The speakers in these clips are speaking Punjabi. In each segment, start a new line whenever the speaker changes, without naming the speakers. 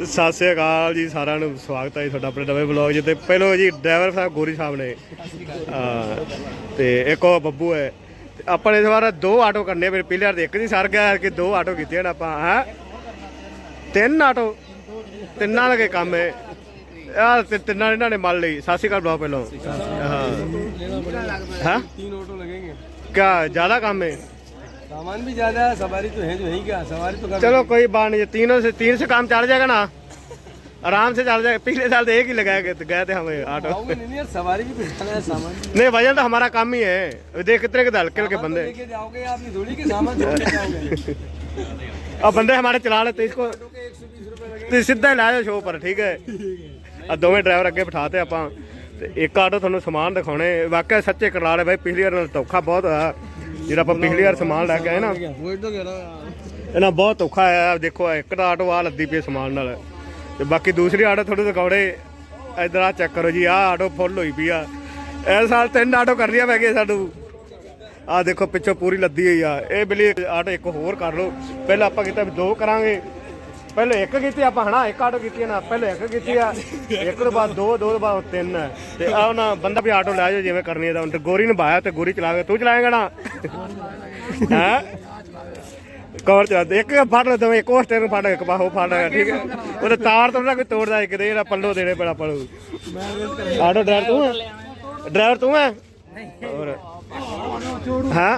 ਸਤਿ ਸ੍ਰੀ ਅਕਾਲ ਜੀ ਸਾਰਿਆਂ ਨੂੰ ਸਵਾਗਤ ਹੈ ਜੀ ਤੁਹਾਡਾ ਆਪਣੇ ਨਵੇਂ ਵਲੌਗ 'ਚ ਤੇ ਪਹਿਲੋਂ ਜੀ ਡਰਾਈਵਰ ਸਾਹਿਬ ਗੋਰੀ ਸਾਹਿਬ ਨੇ ਹਾਂ, ਤੇ ਇੱਕ ਉਹ ਬੱਬੂ ਹੈ ਤੇ ਆਪਾਂ ਨੇ ਇਸ ਵਾਰ ਦੋ ਆਟੋ ਕਰਨੇ ਫਿਰ ਪਹਿਲੇ ਵਾਰ ਤਾਂ ਇੱਕ ਨਹੀਂ ਸਰ ਗਿਆ ਕਿ ਦੋ ਆਟੋ ਕੀਤੇ ਹਨ ਆਪਾਂ ਹੈ ਤਿੰਨ ਆਟੋ ਤਿੰਨਾਂ ਦਾ ਕੀ ਕੰਮ ਹੈ ਆ ਤਿੰਨਾਂ ਇਹਨਾਂ ਨੇ ਮੰਨ ਲਈ ਸਤਿ ਸ੍ਰੀ ਅਕਾਲ ਬੁਲਾਓ ਪਹਿਲੋਂ ਹਾਂ ਹਾਂ
तीन ऑटो लगेंगे
क्या ज्यादा काम है
सामान भी ज्यादा है सवारी तो है जो है क्या सवारी तो कम
चलो कोई बात नहीं तीनों से तीन से काम चल जाएगा ना आराम से चल जाएगा पिछले साल तो एक ही लगाए गए गए थे हमें ऑटो
आओगे नहीं नहीं यार सवारी भी बिठाना है सामान भी
नहीं वजन तो हमारा काम ही है देख कितने के हल्के हल्के
सामान तो
बंदे
लेके जाओगे आप ये थोड़ी के सामान छोड़ के जाओगे
अब बंदे हमारे चला लेते इसको
ऑटो के एक सौ बीस रुपए लगेंगे
ਤੁਸੀਂ ਸਿੱਧਾ ਹੀ ਲਾ ਜਾਓ ਸ਼ੋਅ ਪਰ ਠੀਕ ਹੈ ਆ ਦੋਵੇਂ ਡਰਾਈਵਰ ਅੱਗੇ ਬਿਠਾਤੇ ਆਪਾਂ ਤੇ ਇੱਕ ਆਟੋ ਤੁਹਾਨੂੰ ਸਮਾਨ ਦਿਖਾਉਣੇ ਵਾਕਿਆ ਸੱਚੇ ਕਰਲਾਲੇ ਬਾਈ ਪਿਛਲੀ ਵਾਰ ਨਾਲ ਧੋਖਾ ਬਹੁਤ ਹੋਇਆ ਜਿਹੜਾ ਆਪਾਂ ਪਿਛਲੀ ਵਾਰ ਸਮਾਨ ਲੈ ਕੇ ਆਏ ਨਾ।
ਉਹ
ਇੱਧਰ ਬਹੁਤ ਔਖਾ ਆ ਦੇਖੋ ਇੱਕ ਤਾਂ ਆਟੋ ਆ ਲੱਦੀ ਪਈ ਸਮਾਨ ਨਾਲ। ਤੇ ਬਾਕੀ ਦੂਸਰੀ ਆਟੋ ਥੋੜੇ ਦਿਖਾਉੜੇ ਇਧਰ ਆ ਚੈੱਕ ਕਰੋ ਜੀ ਆ ਆਟੋ ਫੁੱਲ ਹੋਈ ਪਈ ਆ। ਇਸ ਸਾਲ ਤਿੰਨ ਆਟੋ ਕਰ ਰਿਆ ਪੈ ਗਏ ਸਾਨੂੰ। ਆ ਦੇਖੋ, ਪਿੱਛੋਂ ਪੂਰੀ ਲੱਦੀ ਹੋਈ ਆ। ਇਹ ਬਿਲੀ ਆਟੋ ਇੱਕ ਹੋਰ ਕਰ ਲਓ। ਪਹਿਲਾਂ ਆਪਾਂ ਕਿਤੇ ਦੋ ਕਰਾਂਗੇ ਪਹਿਲੇ ਇੱਕ ਕੀਤੀ ਆਪਾਂ ਹਨਾ, ਇੱਕ ਆਟੋ ਕੀਤੀ ਨਾ, ਪਹਿਲੇ ਇੱਕ ਕੀਤੀ ਆ। ਇੱਕ ਤੋਂ ਬਾਅਦ ਦੋ ਦੋ ਤੋਂ ਬਾਅਦ ਤਿੰਨ। ਤੇ ਆ ਉਹਨਾਂ ਬੰਦਾ ਵੀ ਆਟੋ ਲੈ ਜਾਓ, ਜਿਵੇਂ ਕਰਨੀ ਹੈ ਤਾਂ। ਤੇ ਗੋਰੀ ਨੂੰ ਬਾਇਆ ਤੇ ਗੋਰੀ ਚਲਾ ਤੂੰ ਚਲਾਏਗਾ ਨਾ? ਹੈ? ਕਵਰ ਚਲਾ ਦੇ। ਇੱਕ ਫੜ ਲੈ ਦਵੇਂ, ਇੱਕ ਹੋਰ ਸਟੇਰਿੰਗ ਫੜ ਇੱਕ ਬਾਹੋ ਫੜ ਲੈ, ਠੀਕ ਹੈ ਉਹਦੇ ਤਾਰ ਤੋਂ ਨਾ ਕੋਈ ਤੋੜਦਾ, ਇੱਕ ਦੇ ਇਹਦਾ ਪੱਲੋ ਦੇਣੇ ਪੈਣਾ ਪੜੂ ਆਟੋ ਡਰਾਈਵਰ ਤੂੰ ਹੈ ਡਰਾਈਵਰ ਤੂੰ ਹੈ ਹੋਰ। ਹਾਂ?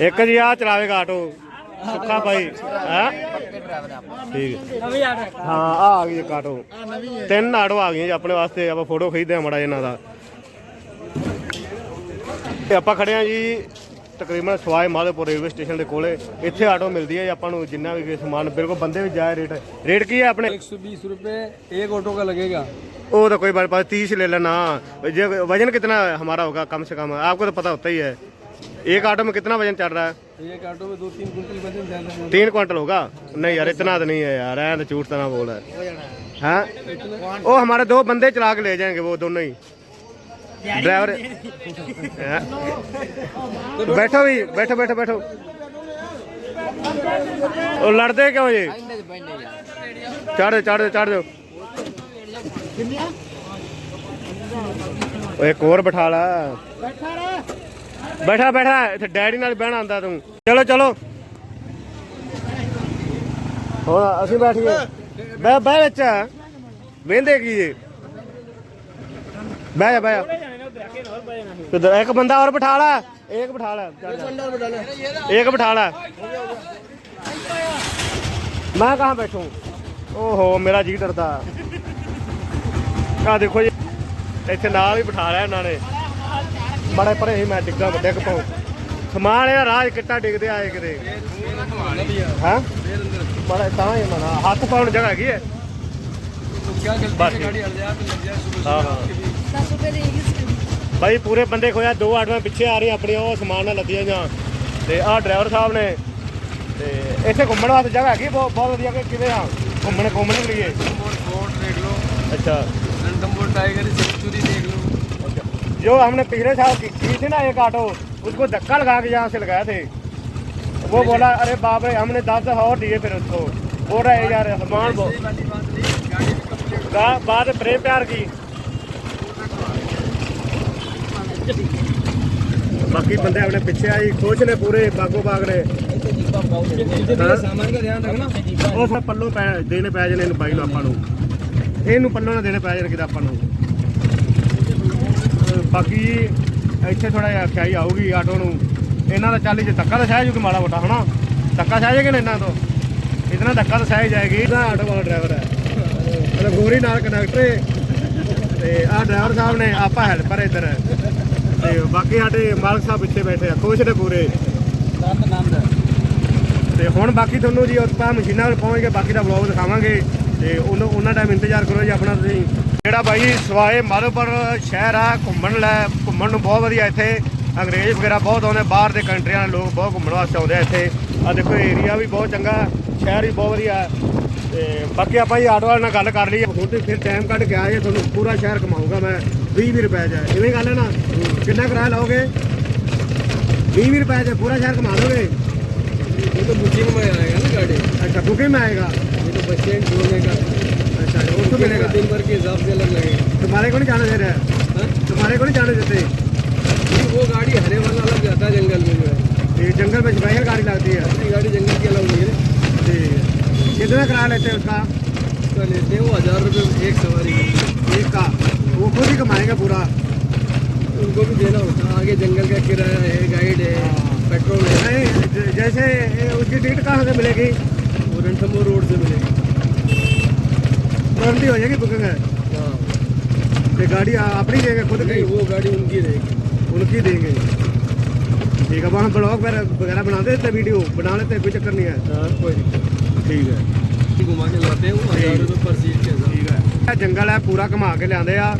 ਇੱਕ
ਜੀ
ਆ ਚਲਾਵੇਗਾ ਆਟੋ ਸੁੱਖਾ ਭਾਈ ਹੈ ਠੀਕ ਹੈ।
ਨਵੀਂ ਆ
ਹਾਂ ਆ ਆ ਗਈ ਇੱਕ ਆਟੋ ਤਿੰਨ ਆਟੋ ਆ ਗਈਆਂ ਜੀ ਆਪਣੇ ਵਾਸਤੇ ਆਪਾਂ ਫੋਟੋ ਖਿੱਚਦੇ ਆ ਮੜਾ ਇਹਨਾਂ ਦਾ ਤੇ ਆਪਾਂ ਖੜੇ ਆ ਜੀ ਤਕਰੀਬਨ ਸਵਾਈ ਮਾਧੋਪੁਰ ਰੇਲਵੇ ਸਟੇਸ਼ਨ ਦੇ ਕੋਲੇ ਇੱਥੇ ਆਟੋ ਮਿਲਦੀ ਹੈ ਜੀ ਆਪਾਂ ਨੂੰ ਜਿੰਨਾ ਵੀ ਸਮਾਨ ਬਿਲਕੁਲ ਬੰਦੇ ਵੀ ਜਾਏ ਰੇਟ ਰੇਟ ਕੀ ਹੈ ਆਪਣੇ
एक सौ बीस रुपए एक ऑटो का लगेगा
वो तो कोई बात पास तीस ले लेना जे वजन कितना हमारा होगा कम से कम आपको तो पता होता ही है एक ऑटो में कितना वजन चढ़ रहा है
एक ऑटो में दो तीन कुंटल वजन चल रहा
तीन क्वांटल होगा नहीं यार इतना तो नहीं है यार ऐ तो झूठ तरह बोल रहा है हाँ वो हमारे दो बंदे चला के ले जाएंगे वो दोनों ही ड्राइवर हाँ। बैठो भी बैठो बैठो बैठो वो लड़ते क्यों ये चढ़ दो चढ़ दो चढ़ दो एक और बैठा ला ਬੈਠਾ ਬੈਠਾ। ਇੱਥੇ ਡੈਡੀ ਨਾਲ ਬਹਿਣਾ ਆਂਦਾ ਤੂੰ। ਚਲੋ ਚਲੋ। ਹੁਣ ਅਸੀਂ ਬੈਠ ਗਏ। ਬਹਿ ਬਹਿ ਵਿੱਚ। ਵੇਂਦੇ ਕੀ ਜੇ? ਬਹਿ ਜਾ ਬਹਿ ਜਾ। ਕਿੱਧਰ? ਇੱਕ ਬੰਦਾ ਹੋਰ ਬਿਠਾ ਲੈ। ਇੱਕ ਬਿਠਾ ਲੈ। ਚੱਲ ਇੱਕ ਬਿਠਾ ਲੈ। ਮੈਂ ਕਹਾਂ ਬੈਠੂੰ? ਓਹੋ, ਮੇਰਾ ਜੀ ਡਰਦਾ। ਆ ਦੇਖੋ ਜੀ। ਇੱਥੇ ਨਾਲ ਹੀ ਬਿਠਾ ਲਿਆ ਇਹਨਾਂ ਨੇ। ਬੜੇ ਪਰੇ ਹੀ ਮੈਂ ਡਿੱਗਾ ਡਿੱਗ ਪਾਉ। ਸਮਾਨ ਇਹਦਾ ਰਾਜ ਕਿੱਟਾ ਡਿੱਗਦੇ ਆਏ ਕਿਤੇ। ਹਾਂ? ਬੜਾ ਤਾਂ ਹੀ ਮਨਾ ਹੱਥ ਪਾਉਣ ਜਗ੍ਹਾ ਹੈਗੀ ਹੈ ਬਸ ਪੂਰੇ ਬੰਦੇ ਖੋਇਆ ਦੋ ਆਟੋਆਂ ਪਿੱਛੇ ਆ ਰਹੀਆਂ ਆਪਣੀਆਂ ਉਹ ਸਮਾਨ ਨਾਲ ਲੱਦੀਆਂ ਜਾਂ ਤੇ ਆਹ ਡਰਾਈਵਰ ਸਾਹਿਬ ਨੇ। ਤੇ ਇੱਥੇ ਘੁੰਮਣ ਵਾਸਤੇ ਜਗ੍ਹਾ ਹੈਗੀ ਬਹੁਤ ਬਹੁਤ ਵਧੀਆ ਕਿਵੇਂ ਆ? ਘੁੰਮਣ ਘੁੰਮਣ ਲਈ
ਅੱਛਾ। ਰਣਦੰਬੋ ਟਾਈਗਰ
जो हमने पिछले साल की, की थी ना एक ऑटो उसको धक्का लगा के यहाँ से लगाए थे वो बोला अरे बाप रे हमने दस दफा और दिए फिर उसको बोल रहे यार सामान बो-
ये वाली बात नहीं गाड़ी भी कंप्लीट
गा- बाद में प्रेम प्यार की बाकी बंदे अपने पीछे आई खुश ने पूरे बागो बाग ने
मेरे सामान का ध्यान रखना
ਉਹ ਫਿਰ ਪੱਲੋਂ ਪੈ ਦੇਣੇ ਪੈ ਜਾਣੇ ਇਹਨੂੰ ਬਾਈ ਨੂੰ ਆਪਾਂ ਨੂੰ ਇਹਨੂੰ ਪੱਲੋਂ ਨਾ ਦੇਣੇ ਪੈ ਜਾਣ ਕਿਤੇ ਆਪਾਂ ਨੂੰ ਅਹ ਬਾਕੀ ਇੱਥੇ ਥੋੜਾ ਜਿਹਾ ਖਿਆਈ ਆਊਗੀ ਆਟੋ ਨੂੰ। ਇਹਨਾਂ ਦਾ ਚਾਲੀ ਜੇ ਧੱਕਾ ਤਾਂ ਸਹਿ ਜੂਗੀ ਮਾੜਾ ਮੋਟਾ, ਹਨਾ? ਧੱਕਾ ਸਹਿ ਜਾਏਗਾ ਨਾ ਇਹਨਾਂ ਤੋਂ? ਇਤਨਾ ਧੱਕਾ ਤਾਂ ਸਹਿ ਜਾਏਗੀ। ਇਹਦਾ ਆਟੋ ਵਾਲਾ ਡਰਾਈਵਰ ਹੈ। ਮਤਲਬ ਗੋਰੀ ਨਾਲ ਕੰਡਕਟਰ ਤੇ ਆਹ ਡਰਾਈਵਰ ਸਾਹਿਬ ਨੇ ਆਪਾਂ ਹੈਲਪਰ ਇੱਧਰ। ਤੇ ਬਾਕੀ ਸਾਡੇ ਮਾਲਕ ਸਾਹਿਬ ਪਿੱਛੇ ਬੈਠੇ ਆ, ਖੁਸ਼ ਨੇ ਪੂਰੇ।
ਨੰਦ
ਤੇ ਹੁਣ ਬਾਕੀ ਤੁਹਾਨੂੰ ਜੀ ਆਪਾਂ ਮਸ਼ੀਨਾਂ ਵੱਲ ਪਹੁੰਚ ਕੇ ਬਾਕੀ ਦਾ ਵਲੌਗ ਦਿਖਾਵਾਂਗੇ। ਤੇ ਉਹਨਾਂ ਉਹਨਾਂ ਟਾਈਮ ਇੰਤਜ਼ਾਰ ਕਰੋ ਜੀ, ਆਪਣਾ ਤੁਸੀਂ ਜਿਹੜਾ ਬਾਈ ਸਵਾਏ ਮਾਧੋਪੁਰ ਸ਼ਹਿਰ ਆ ਘੁੰਮਣ ਲੈ ਘੁੰਮਣ ਨੂੰ ਬਹੁਤ ਵਧੀਆ ਇੱਥੇ। ਅੰਗਰੇਜ਼ ਵਗੈਰਾ ਬਹੁਤ ਆਉਂਦੇ ਬਾਹਰ ਦੇ ਕੰਟਰੀਆਂ ਦੇ ਲੋਕ ਬਹੁਤ ਘੁੰਮਣ ਵਾਸਤੇ ਆਉਂਦੇ ਆ ਇੱਥੇ। ਆ ਦੇਖੋ ਏਰੀਆ ਵੀ ਬਹੁਤ ਚੰਗਾ ਸ਼ਹਿਰ ਵੀ ਬਹੁਤ ਵਧੀਆ। ਤੇ ਬਾਕੀ ਆਪਾਂ ਜੀ ਆਟੋ ਵਾਲੇ ਨਾਲ ਗੱਲ ਕਰ ਲਈਏ। ਹੁਣ ਤੇ ਫਿਰ ਟਾਈਮ ਕੱਢ ਕੇ ਆਏ ਤੁਹਾਨੂੰ ਪੂਰਾ ਸ਼ਹਿਰ ਘਮਾਊਗਾ ਮੈਂ। 20 20 ਰੁਪਏ ਚ। ਇਵੇਂ ਗੱਲ ਹੈ ਨਾ ਕਿੰਨਾ ਕਿਰਾਇਆ ਲਾਓਗੇ? 20 ਰੁਪਏ ਚ ਪੂਰਾ ਸ਼ਹਿਰ ਘਮਾ ਦੋਗੇ?
ਇਹ ਤਾਂ ਬੁਕਿੰਗ ਮੈਂ ਆਏਗਾ ਨਾ
ਗਾੜੀ ਅੱਛਾ ਬੁਕਿੰਗ ਮੈਂ
ਆਏਗਾ। ਇਹ ਤਾਂ ਬੱਚੇ ਨੂੰ का
अच्छा मिलेगा
दिन भर के हिसाब से अलग लगेगा।
तुम्हारे को नहीं जाने दे रहे? हैं?
हाँ?
तुम्हारे को नहीं जाने देते?
वो गाड़ी हरे वाला अलग जाता है जंगल में जो है।
ये जंगल में स्पेशल गाड़ी लगती है।
अपनी गाड़ी जंगल की अलग नहीं है।
जी। कितना किराया लेते हैं उसका?
उसका लेते हैं वो हज़ार रुपये एक सवारी का
एक का? वो खुद ही कमाएँगे पूरा?
उनको भी देना होता है। आगे जंगल का किराया है गाइड है पेट्रोल है।
जैसे उसकी टिकट कहाँ से मिलेगी?
वो रणथम्बोर रोड से मिलेगी।
तुरंत ही हो जाएगी बुकिंग है
हाँ
ये गाड़ी आ- अपनी देंगे खुद
नहीं
की
वो गाड़ी उनकी रहेगी
उनकी देंगे ठीक है वहाँ ब्लॉग वगैरह बना देते वीडियो बना लेते कोई चक्कर नहीं है
हाँ कोई दिक्कत
ठीक है
नहीं घुमा के लाते हैं वो हज़ार रुपये पर सीट के हिसाब
ਠੀਕ ਹੈ ਇਹ ਜੰਗਲ ਹੈ ਪੂਰਾ ਘੁਮਾ ਕੇ ਲਿਆਂਦੇ ਆ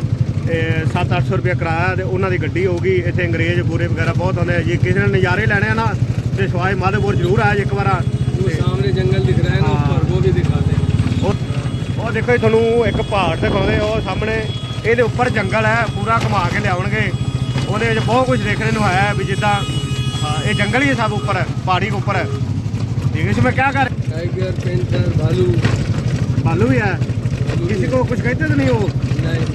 7-800 ਰੁਪਏ ਕਿਰਾਇਆ ਤੇ ਉਹਨਾਂ ਦੀ ਗੱਡੀ ਹੋਊਗੀ ਇੱਥੇ ਅੰਗਰੇਜ਼ ਗੋਰੇ ਵਗੈਰਾ ਬਹੁਤ ਆਉਂਦੇ ਆ ਜੇ ਕਿਸੇ ਨੇ ਨਜ਼ਾਰੇ ਲੈਣੇ ਆ ਨਾ ਤੇ ਸਵਾਏ ਮਾਧੋਪੁਰ ਜ਼ਰੂਰ ਆਇਆ ਜੇ ਇੱਕ ਵਾਰ
वो सामने जंगल दिख रहा है ना
हाँ।
ऊपर वो भी दिखाते हैं
ਉਹ ਉਹ ਦੇਖੋ ਜੀ ਤੁਹਾਨੂੰ ਇੱਕ ਪਹਾੜ ਦਿਖਾਉਂਦੇ ਉਹ ਸਾਹਮਣੇ ਇਹਦੇ ਉੱਪਰ ਜੰਗਲ ਹੈ ਪੂਰਾ ਘੁਮਾ ਕੇ ਲਿਆਉਣਗੇ ਉਹਦੇ ਵਿੱਚ ਬਹੁਤ ਕੁਝ ਦੇਖਣੇ ਨੂੰ ਆਇਆ ਵੀ ਜਿੱਦਾਂ ਹਾਂ, ਇਹ ਜੰਗਲ ਹੀ ਹੈ ਸਭ ਉੱਪਰ ਪਹਾੜੀ के ऊपर है ठीक है इसमें क्या कर
टाइगर पेंथर भालू
भालू भी है किसी को कुछ कहते तो नहीं हो
नहीं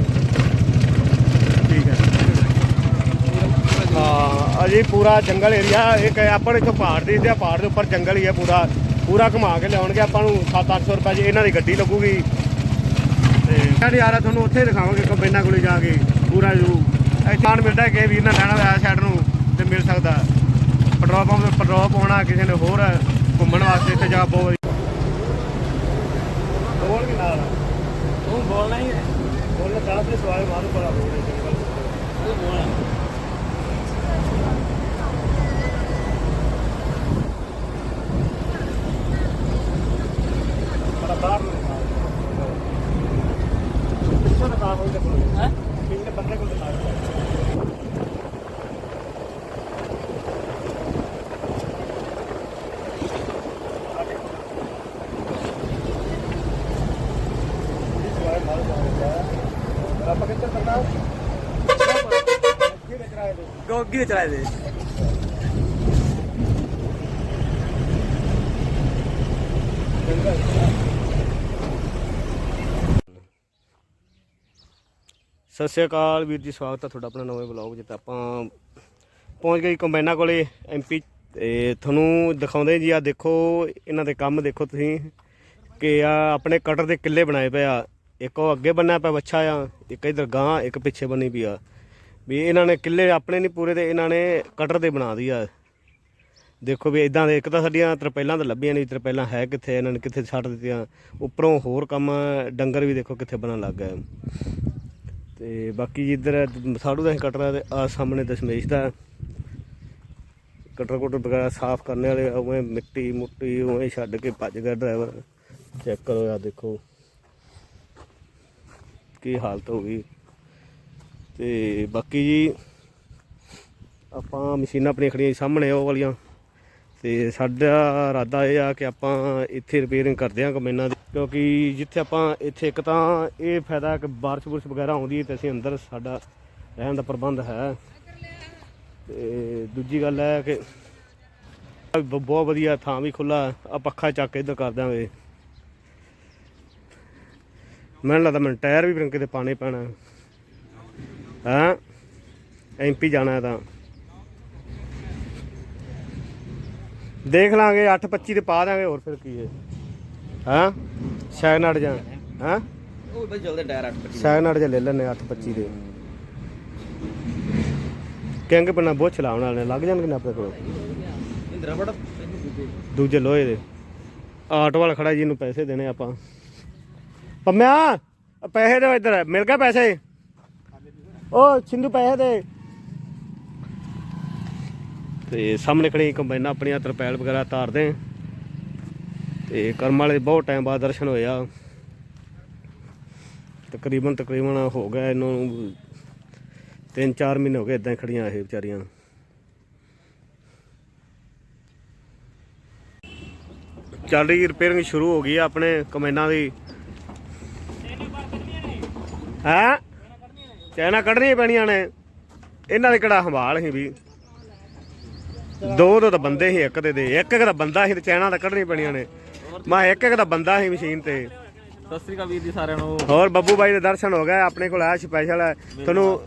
ਠੀਕ ਹੈ ਹਾਂ ਅਜੇ ਪੂਰਾ ਜੰਗਲ ਏਰੀਆ ਇਹ ਕਿ ਆਪਾਂ ਨੂੰ ਇੱਥੋਂ ਪਹਾੜ ਦੇ ਤੇ ਪਹਾੜ ਦੇ ਉੱਪਰ ਜੰਗਲ ਹੀ ਹੈ ਪੂਰਾ ਪੂਰਾ ਘੁਮਾ ਕੇ ਲਿਆਉਣਗੇ ਆਪਾਂ ਨੂੰ 7-800 ਰੁਪਏ 'ਚ ਇਹਨਾਂ ਦੀ ਗੱਡੀ ਲੱਗੂਗੀ ਸਾਡੇ ਯਾਰਾ ਤੁਹਾਨੂੰ ਉੱਥੇ ਦਿਖਾਵਾਂਗੇ ਕੰਬਾਈਨਾਂ ਕੋਲੇ ਜਾ ਕੇ ਪੂਰਾ ਜੂ ਇਥਾਨ ਮਿਲਦਾ ਕਿ ਵੀਰ ਨਾਲ ਲੈਣਾ ਹੋਇਆ ਸਾਈਡ ਨੂੰ ਤੇ ਮਿਲ ਸਕਦਾ। ਪੈਟਰੋਲ ਪੰਪ ਤੇ ਪੈਟਰੋਲ ਪਾਉਣਾ ਕਿਸੇ ਨੇ ਹੋਰ ਘੁੰਮਣ ਵਾਸਤੇ ਇੱਥੇ ਜਾ ਬਹੁਤ ਬੋਲ ਵੀ ਨਾਲ
ਤੂੰ ਬੋਲਣਾ ਹੀ ਹੈ।
ਬੋਲਣਾ ਚਾਹਤੇ ਸਵਾਲ ਮਾਰੂ ਪੜਾ ਬੋਲਣਾ ਵਿਚ ਰਾਏ ਦੇ।
गोगी
ਸਤਿ ਸ਼੍ਰੀ ਅਕਾਲ ਵੀਰ ਜੀ, ਸਵਾਗਤ ਹੈ ਤੁਹਾਡਾ ਆਪਣਾ ਨਵੇਂ ਬਲੌਗ ਜਿੱਥੇ ਆਪਾਂ ਪਹੁੰਚ ਗਏ ਕੰਬਾਈਨਾਂ ਕੋਲੇ ਐਮਪੀ ਤੇ ਤੁਹਾਨੂੰ ਦਿਖਾਉਂਦੇ ਜੀ ਆ ਦੇਖੋ, ਇਹਨਾਂ ਦੇ ਕੰਮ ਦੇਖੋ ਤੁਸੀਂ, ਕਿ ਆ ਆਪਣੇ ਕਟਰ ਦੇ ਕਿੱਲੇ ਬਣਾਏ ਪਏ ਆ। ਇੱਕ ਉਹ ਅੱਗੇ ਬੰਨਿਆ ਪਿਆ ਬੱਚਾ ਆ, ਇੱਕ ਇਧਰ ਗਾਂ ਇੱਕ ਪਿੱਛੇ ਬੰਨੀ ਪਈ ਆ। ਵੀ ਇਹਨਾਂ ਨੇ ਕਿੱਲੇ ਆਪਣੇ ਨਹੀਂ ਪੂਰੇ ਤੇ ਇਹਨਾਂ ਨੇ ਕਟਰ ਦੇ ਬਣਾ ਦੀ ਆ। ਦੇਖੋ ਵੀ ਇਦਾਂ ਦੇ, ਇੱਕ ਤਾਂ ਸਾਡੀਆਂ ਤਰਪੈਲਾਂ ਤਾਂ ਲੱਭੀਆਂ ਨਹੀਂ, ਤਰਪੈਲਾਂ ਹੈ ਕਿੱਥੇ, ਇਹਨਾਂ ਨੇ ਕਿੱਥੇ ਛੱਡ ਦਿੱਤੀਆਂ। ਉੱਪਰੋਂ ਹੋਰ ਕੰਮ, ਡੰਗਰ ਵੀ ਦੇਖੋ ਕਿੱਥੇ ਬਣਨ ਲੱਗ ਗਏ। ਤੇ ਬਾਕੀ ਜੀ ਇੱਧਰ ਸਾੜੂ ਦਾ ਕਟਰਾ ਤੇ ਆ ਸਾਹਮਣੇ ਦਸ਼ਮੇਸ਼ ਦਾ। ਕਟਰ ਕੁਟਰ ਵਗੈਰਾ ਸਾਫ਼ ਕਰਨ ਵਾਲੇ, ਉਵੇਂ ਮਿੱਟੀ ਮੁੱਟੀ ਉਵੇਂ ਛੱਡ ਕੇ ਭੱਜ ਗਿਆ ਡਰਾਈਵਰ। ਚੈੱਕ ਕਰੋ ਆ ਦੇਖੋ। ਕੀ ਹਾਲਤ ਹੋ ਗਈ। ਤੇ ਬਾਕੀ ਜੀ, ਆਪਾਂ ਮਸ਼ੀਨਾਂ ਆਪਣੀਆਂ ਖੜੀਆਂ ਸਾਹਮਣੇ, ਉਹ ਵਾਲੀਆਂ। ਤੇ ਸਾਡਾ ਇਰਾਦਾ ਇਹ ਆ ਕਿ ਆਪਾਂ ਇੱਥੇ ਰਿਪੇਅਰਿੰਗ ਕਰਦੇ ਹਾਂ ਕੰਬਾਈਨਾਂ ਦੀ, ਕਿਉਂਕਿ ਜਿੱਥੇ ਆਪਾਂ ਇੱਥੇ ਇੱਕ ਤਾਂ ਇਹ ਫਾਇਦਾ ਕਿ ਬਾਰਿਸ਼ ਬੁਰਸ਼ ਵਗੈਰਾ ਆਉਂਦੀ ਹੈ ਤੇ ਅਸੀਂ ਅੰਦਰ ਸਾਡਾ ਰਹਿਣ ਦਾ ਪ੍ਰਬੰਧ ਹੈ। ਤੇ ਦੂਜੀ ਗੱਲ ਹੈ ਕਿ ਬ- ਬਹੁਤ ਵਧੀਆ ਥਾਂ ਵੀ ਖੁੱਲਾ ਆ ਪੱਖਾ ਚੱਕ ਕੇ ਇੱਧਰ ਕਰ ਦਾਂਗੇ ਮੈਨੂੰ ਲੱਗਦਾ ਮੈਨੂੰ ਟਾਇਰ ਵੀ ਫਿਰ ਕਿਤੇ ਪਾਣੇ ਪੈਣਾ। ਹਾਂ? ਐਮਪੀ ਜਾਣਾ ਤਾਂ। ਦੇਖ ਲਾਂਗੇ 825 ਤੇ ਪਾ ਦਾਂਗੇ ਹੋਰ ਫਿਰ ਕੀ ਹੈ। ਹਾਂ? ਸ਼ਾਇਦ ਨੜ ਜਾ ਹਾਂ?
ਉਹ ਬਸ ਜਲਦੀ ਟਾਇਰ 8
ਸ਼ਾਇਦ ਨੜ ਜਾ ਲੈ ਲੈਣੇ 825 ਦੇ। ਕਹਿੰਗੇ ਪੰਨਾ ਬਹੁਤ ਚਲਾਉਣ ਵਾਲੇ ਲੱਗ ਜਾਣਗੇ ਨਾ ਆਪਣੇ ਕੋਲ?
ਇੰਦਰਾ ਬੜਾ
ਦੂਜੇ ਲੋਹੇ ਦੇ। ਆਟੋ ਵਾਲਾ ਖੜਾ ਜੀ ਨੂੰ ਪੈਸੇ ਦੇਣੇ ਆਪਾਂ। ਪੰਮਿਆ ਪੈਸੇ ਦੇ ਇੱਧਰ ਮਿਲ ਗਏ ਪੈਸੇ? ਓ ਸਿੰਧੂ ਪੈਸੇ ਦੇ। ਤੇ ਸਾਹਮਣੇ ਖੜੀ ਕੰਬਾਈਨਾਂ ਆਪਣੀਆਂ ਤਰਪੈਲ ਵਗੈਰਾ ਤਾਰਦੇ ਤੇ ਕਰਮ ਵਾਲੇ ਬਹੁਤ ਟਾਈਮ ਬਾਅਦ ਦਰਸ਼ਨ ਹੋਇਆ ਤਕਰੀਬਨ ਤਕਰੀਬਨ ਹੋ ਗਿਆ ਇਹਨਾਂ ਨੂੰ 3-4 ਮਹੀਨੇ ਹੋ ਗਏ ਇਦਾਂ ਖੜੀਆਂ ਇਹ ਵਿਚਾਰੀਆਂ। ਚੱਲ ਰਹੀ ਰਿਪੇਅਰਿੰਗ ਸ਼ੁਰੂ ਹੋ ਗਈ ਆ ਆਪਣੇ ਕਮੈਨਾਂ ਦੀ। ਹੈ? ਚੈਨਾ ਕੱਢਣੀਆਂ ਪੈਣੀਆਂ ਨੇ। ਇਹਨਾਂ ਦੇ ਕਿਹੜਾ ਹੰਭਾਲ ਸੀ ਵੀ? ਦੋ ਦੋ ਤਾਂ ਬੰਦੇ ਸੀ ਇੱਕ ਦੇ ਦੇ। ਇੱਕ ਇੱਕ ਦਾ ਬੰਦਾ ਸੀ ਤੇ ਚੈਨਾ ਤਾਂ ਕੱਢਣੀਆਂ ਪੈਣੀਆਂ ਨੇ। ਮੈਂ ਇੱਕ ਇੱਕ ਦਾ ਬੰਦਾ ਸੀ ਮਸ਼ੀਨ ਤੇ।
ਸਤਿ ਸ੍ਰੀ ਅਕਾਲ ਵੀਰ ਜੀ ਸਾਰਿਆਂ ਨੂੰ।
ਹੋਰ ਬੱਬੂ ਬਾਈ ਦੇ ਦਰਸ਼ਨ ਹੋ ਗਏ ਆਪਣੇ ਕੋਲ ਆਇਆ ਸਪੈਸ਼ਲ ਤੁਹਾਨੂੰ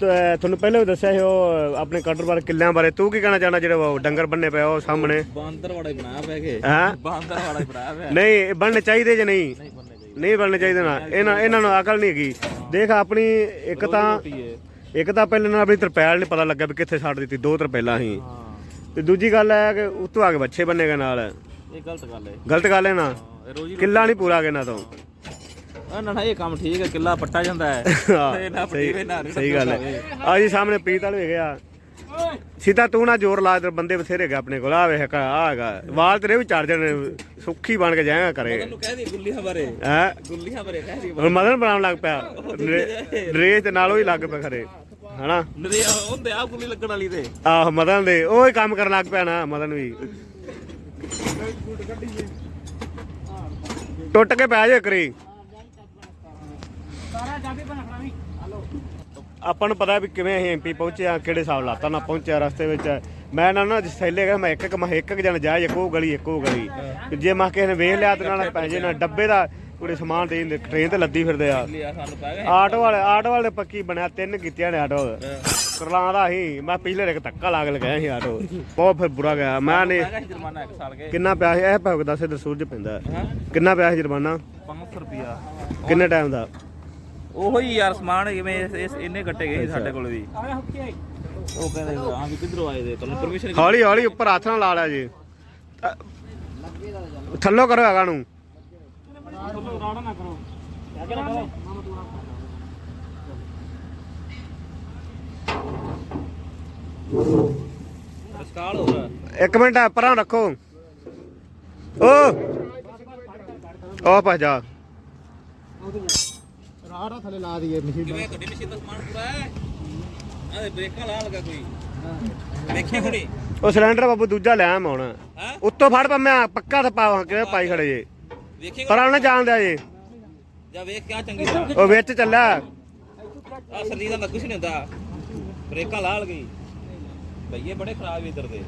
ਤ- ਤੁਹਾਨੂੰ ਪਹਿਲਾਂ ਵੀ ਦੱਸਿਆ ਸੀ ਉਹ ਆਪਣੇ ਕਟਰ ਬਾਰੇ ਕਿੱਲਿਆਂ ਬਾਰੇ। ਤੂੰ ਕੀ ਕਹਿਣਾ ਚਾਹਣਾ ਜਿਹੜੇ ਉਹ ਡੰਗਰ ਬੰਨੇ ਪਏ ਉਹ ਸਾਹਮਣੇ?
ਬਾਂਦਰ ਵਾਲਾ ਹੀ ਬਣਾਇਆ ਪਿਆ ਕੇ?
ਹੈਂ?
ਬਾਂਦਰ ਵਾਲਾ ਹੀ ਬਣਾਇਆ ਪਿਆ।
ਨਹੀਂ ਇਹ ਬਣਨੇ ਚਾਹੀਦੇ ਜਾਂ ਨਹੀਂ।
ਨਹੀਂ
ਬਣਨੇ ਚਾਹੀਦੇ। ਨਾ। ਇਹਨਾਂ ਇਹਨਾਂ ਨੂੰ ਅਕਲ ਨਹੀਂ ਹੈਗੀ। ਦੇਖ ਆਪਣੀ ਇੱਕ ਤਾਂ ਇੱਕ ਤਾਂ ਪਹਿਲਾਂ ਨਾਲ ਆਪਣੀ ਤਰਪੈਲ ਨਹੀਂ ਪਤਾ ਲੱਗਾ ਵੀ ਕਿੱਥੇ ਛੱਡ ਦਿੱਤੀ। ਦੋ ਤਰਪੈਲਾਂ ਸੀ।
ਹਾਂ।
ਤੇ ਦੂਜੀ ਗੱਲ ਹੈ ਕਿ ਉਤੋਂ ਆ ਕੇ ਬੱਚੇ ਬੰਨੇਗਾ ਨਾਲ।
ਇਹ ਗਲਤ ਗੱਲ ਹੈ
ਗਲਤ ਗੱਲ ਹੈ ਨਾ?
ਹਾਂ, ਇਹ ਰੋਜੀ
ਕਿੱਲਾ ਨਹੀਂ ਪੂਰਾ ਗਿਆ ਨਾ ਤੋਂ
ਨਾ ਨਾ ਇਹ ਕੰਮ ਠੀਕ ਹੈ ਕਿੱਲਾ ਪੱਟਾ ਜਾਂਦਾ ਹੈ। ਇਹ ਨਾ
ਹਾਂ,
ਪੱਟੀ ਵੇ
ਸਹੀ
ਨਾ
ਸਹੀ ਗੱਲ ਹੈ। ਆ ਜੀ ਸਾਹਮਣੇ ਪੀਤ ਵਾਲੇ ਹੈਗੇ ਆ। ਸੀਤਾ ਤੂੰ ਨਾ ਜ਼ੋਰ ਲਾ ਤੇ ਬੰਦੇ ਬਥੇਰੇ ਹੈਗੇ ਆਪਣੇ ਕੋਲ। ਆ ਵੇਖ ਆ ਹੈਗਾ। ਵਾਲ ਤੇਰੇ ਵੀ ਚੜ ਜਾਣੇ ਸੁੱਖੀ ਬਣ ਕੇ ਜਾਏਗਾ ਕਰੇ
ਤੈਨੂੰ ਕਹਿ ਦੀ ਗੁੱਲੀਆਂ ਬਾਰੇ।
ਹੈ?
ਗੁੱਲੀਆਂ ਬਾਰੇ ਕਹਿ ਦੀ
ਹੁਣ ਮਦਨ ਬਣਾਉਣ ਲੱਗ ਪਿਆ। ਰੇਸ ਤੇ ਨਾਲੋਂ ਹੀ ਲੱਗ ਪਿਆ ਖਰੇ ਹਨਾ?
ਨਰੇ ਹੁੰਦੇ ਆ ਗੁੱਲੀ ਲੱਗਣ ਵਾਲੀ ਤੇ।
ਆਹ ਮਦਨ ਦੇ। ਹੀ ਕੰਮ ਕਰਨ ਲੱਗ ਪਿਆ ਨਾ ਮਦਨ ਵੀ। ਟੁੱਟ ਕੇ ਪੈ ਜਾ ਕਰੀ ਆਪਾਂ ਨੂੰ ਪਤਾ ਵੀ ਕਿਵੇਂ ਅਸੀਂ ਐਮਪੀ ਪਹੁੰਚੇ ਆ ਕਿਹੜੇ ਹਿਸਾਬ ਲਾਤਾ ਨਾਲ ਪਹੁੰਚਿਆ ਰਸਤੇ ਵਿੱਚ। ਮੈਂ ਨਾ ਨਾ ਥੈਲੇ ਗਿਆ ਮੈਂ ਇੱਕ ਇੱਕ ਮੈਂ ਇੱਕ ਇੱਕ ਜਣ ਜਾ ਇੱਕੋ ਗਲੀ ਇੱਕੋ ਗਲੀ। ਜੇ ਮੈਂ ਕਿਸੇ ਨੇ ਵੇਖ ਲਿਆ ਤੇ ਨਾਲ ਪੈ ਜੇ ਨਾ ਡੱਬੇ ਦਾ ਕੁੜੇ ਸਮਾਨ ਦੇ ਦਿੰਦੇ ਟ੍ਰੇਨ ਤੇ ਲੱਦੀ ਫਿਰਦੇ ਆ।
ਲਿਆ ਸਾਨੂੰ ਪੈ ਗਏ।
ਆਟੋ ਵਾਲੇ ਆਟੋ ਵਾਲੇ ਪੱਕੀ ਬਣਿਆ ਤਿੰਨ ਕੀਤੀਆਂ ਨੇ ਆਟੋ। ਕਰਲਾਂ ਦਾ ਸੀ ਮੈਂ ਪਿਛਲੇ ਇੱਕ ਧੱਕਾ ਲਾ ਕੇ ਲਗਾਇਆ ਸੀ ਆਟੋ। ਬਹੁਤ ਫਿਰ ਬੁਰਾ ਗਿਆ। ਮੈਂ ਨੇ
ਪੈ ਗਿਆ ਸੀ ਜੁਰਮਾਨਾ ਇੱਕ ਸਾਲ ਕੇ।
ਕਿੰਨਾ ਪਿਆ ਸੀ? ਇਹ ਭਾਵੇਂ ਦੱਸ ਦੇ ਸੂਰਜ ਪੈਂਦਾ।
ਹਾਂ।
ਕਿੰਨਾ ਪਿਆ ਸੀ ਜੁਰਮਾਨਾ?
500 ਰੁਪਿਆ
ਕਿੰਨੇ ਟਾਈਮ ਦਾ?
ਉਹੋ ਹੀ ਯਾਰ ਸਮਾਨ ਜਿਵੇਂ ਇਸ- ਇਸ ਇੰਨੇ ਕੱਟੇ ਗਏ ਸੀ ਸਾਡੇ ਕੋਲ ਵੀ। ਉਹ ਕਹਿੰਦੇ ਹਾਂ ਵੀ ਕਿੱਧਰੋਂ ਆਏ ਦੇ ਤੁਹਾਨੂੰ ਪਰਮਿਸ਼ਨ
ਹੌਲੀ ਹੌਲੀ ਉੱਪਰ ਹੱਥ ਨਾਲ ਲਾ ਲਿਆ ਜੀ। ਅ- ਥੱਲੋਂ ਕਰੋ ਹੈਗਾ ਨੂੰ।
ਸਕਾਲ ਹੋ ਰਿਹਾ
ਇੱਕ ਮਿੰਟ ਪਰਾਂ ਰੱਖੋ। ਓ! ਓ ਭਾ ਜਾ
ਰਾੜਾ ਥੱਲੇ ਲਾ ਦਈਏ ਮਸ਼ੀਨ
ਕਿਵੇਂ ਤੁਹਾਡੀ ਮਸ਼ੀਨ ਦਾ ਸਮਾਨ ਪੂਰਾ ਹੈ ਆਹ ਬ੍ਰੇਕਾਂ ਲਾ ਲਗਾ ਕੋਈ ਵੇਖੀ ਹੁਣੀ
ਉਹ ਸਿਲੰਡਰ ਬਾਬੂ ਦੂਜਾ ਲੈ ਆਮ ਹੁਣ। ਉੱਤੋਂ ਫੜ ਪਾ ਮੈਂ ਪੱਕਾ ਤਾਂ ਪਾਵਾਂ ਕਿਵੇਂ ਪਾਈ ਖੜੇ ਜੇ।
ਵੇਖੀ
ਪਰ ਉਹਨੇ ਜਾਣ ਦਿਆ ਜੇ।
ਜਾਂ ਵੇਖ ਕਿਆ ਚੰਗੀ ਤਰ੍ਹਾਂ।
ਉਹ ਵਿੱਚ ਚੱਲਿਆ।
ਆ ਸਰਦੀ ਦਾ ਤਾਂ ਕੁਝ ਨਹੀਂ ਹੁੰਦਾ। ਬ੍ਰੇਕਾਂ ਲਾ ਲਗੀ। ਭਈਏ ਬੜੇ ਖਰਾਬ ਇਧਰ ਦੇ।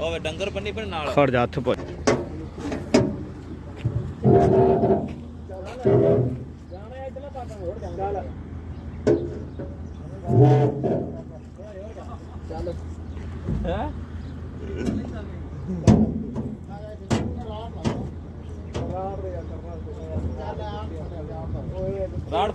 ਉਹ ਵੇ ਡੰਗਰ ਬੰਨੀ ਪਰ ਨਾਲ।
ਖੜ ਜਾ ਹੱਥ ਪੁੱਜ
ਹੈ?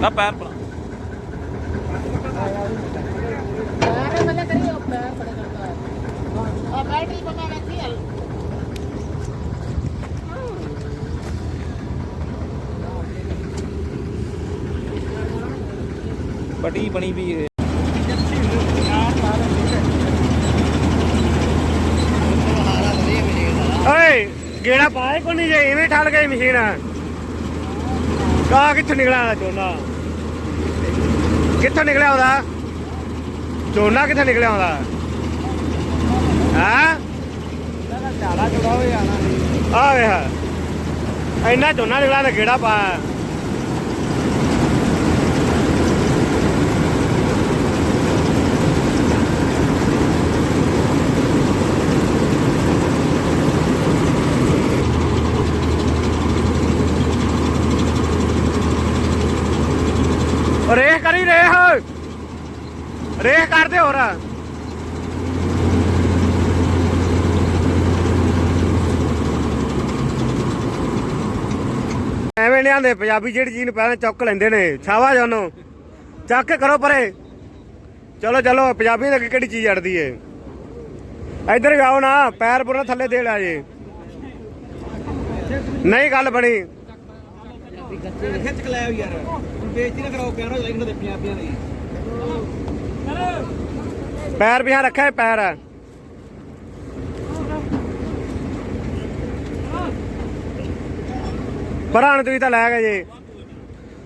ਨਾ ਪੈਰ ਪਰ ਪਟੀ ਬਣੀ ਵੀ ਹੈ
ਓਏ, ਗੇੜਾ ਪਾਏ ਕੋ ਨਹੀਂ ਜੇ, ਇਵੇਂ ਠੱਲ ਗਈ ਮਸ਼ੀਨ ਕਾ ਕਿੱਥੋਂ ਨਿਕਲਿਆ ਉਹਦਾ ਝੋਨਾ? ਕਿੱਥੋਂ ਨਿਕਲਿਆ ਉਹਦਾ? ਝੋਨਾ ਕਿੱਥੋਂ ਨਿਕਲਿਆ ਉਹਦਾ? ਹਾਂ?
ਝਾੜਾ ਜੁੜਾ ਹੋਇਆ ਜਾਣਾ
ਆ ਵੇਖ, ਇੰਨਾ ਝੋਨਾ ਨਿਕਲਿਆ ਤੇ ਗੇੜਾ ਪਾ ਹੋਰ ਐਵੇਂ ਨਹੀਂ ਆਂਦੇ ਪੰਜਾਬੀ ਜਿਹੜੀ ਚੀਜ਼ ਨੂੰ ਪਹਿਲਾਂ ਚੁੱਕ ਲੈਂਦੇ ਨੇ। ਛਾਵਾ ਜਾਨੋ ਚੱਕ ਕੇ ਕਰੋ ਪਰੇ। ਚਲੋ ਚਲੋ, ਪੰਜਾਬੀ ਦੇ ਅੱਗੇ ਕਿਹੜੀ ਚੀਜ਼ ਅੜਦੀ ਏ। ਇੱਧਰ ਵੀ ਆਓ ਨਾ, ਪੈਰ ਪੁਰਾ ਥੱਲੇ ਦੇ ਲਿਆ ਜੇ। ਨਹੀਂ ਗੱਲ ਬਣੀ।
ਖਿੱਚ ਕੇ ਯਾਰ। ਬੇਇੱਜ਼ਤੀ ਨਾ ਕਰਾਓ ਕਹਿਣਾ ਚਾਹੀਦਾ ਦੇ ਪੰਜਾਬੀਆਂ ਦੀ।
ਪੈਰ ਵੀ ਹਾਂ ਰੱਖਿਆ ਹੈ, ਪੈਰ। ਆ ਪਰਾਂ ਨੂੰ ਤੁਸੀਂ ਤਾਂ ਲੈ ਗਏ ਜੇ।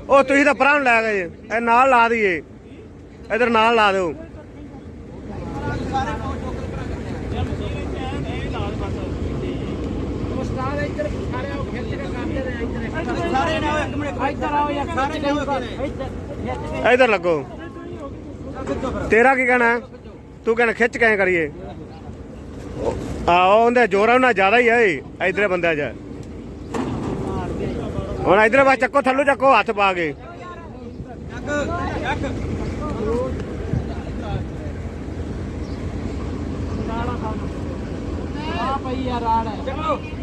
ਉਹ ਤੁਸੀਂ ਤਾਂ ਪਰਾਂ ਨੂੰ ਲੈ ਗਏ ਜੇ। ਇਹ ਨਾਲ ਲਾ ਦਈਏ। ਇਧਰ ਨਾਲ ਲਾ ਦਿਓ।
ਇੱਧਰ
ਇਧਰ ਲੱਗੋ। ਤੇਰਾ ਕੀ ਕਹਿਣਾ? ਹੈ? ਤੂੰ ਕਹਿਣਾ ਖਿੱਚ ਕੇ ਐਂ ਕਰੀਏ। ਆਓ ਉਹਦੇ ਜੋਰਾਂ ਨਾਲ ਜ਼ਿਆਦਾ ਹੀ ਹੈ ਇਧਰੇ ਬੰਦਾ ਜਾ ਹੁਣ ਇਧਰੇ ਬਸ ਚੱਕੋ ਥੱਲੋਂ ਚੱਕੋ ਹੱਥ ਪਾ ਕੇ।
ਆ ਪਈ ਯਾਰ ਆੜ